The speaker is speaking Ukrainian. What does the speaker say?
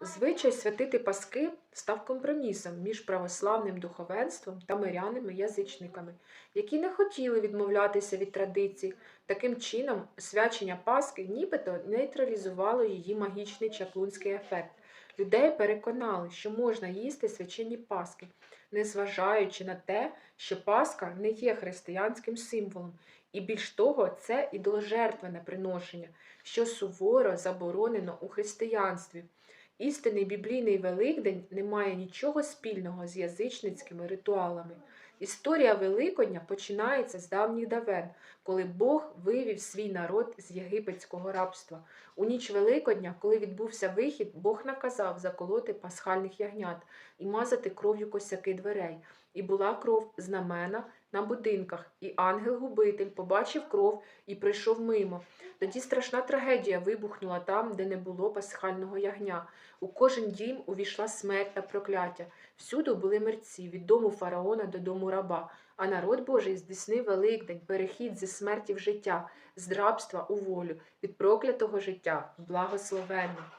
Звичай святити Паски став компромісом між православним духовенством та мирянами-язичниками, які не хотіли відмовлятися від традицій. Таким чином, свячення Пасхи нібито нейтралізувало її магічний чаклунський ефект. Людей переконали, що можна їсти свячені Паски, незважаючи на те, що Пасха не є християнським символом, і більш того, це ідоложертвене приношення, що суворо заборонено у християнстві. Істинний біблійний Великдень не має нічого спільного з язичницькими ритуалами. Історія Великодня починається з давніх давен, коли Бог вивів свій народ з єгипетського рабства. У ніч Великодня, коли відбувся вихід, Бог наказав заколоти пасхальних ягнят і мазати кров'ю косяки дверей. І була кров знамена на будинках, і ангел-губитель побачив кров і прийшов мимо. Тоді страшна трагедія вибухнула там, де не було пасхального ягня. У кожен дім увійшла смерть та прокляття. Всюди були мерці, від дому фараона до дому раба. А народ Божий здійснив Великдень, перехід зі смерті в життя, з рабства у волю, від проклятого життя благословення.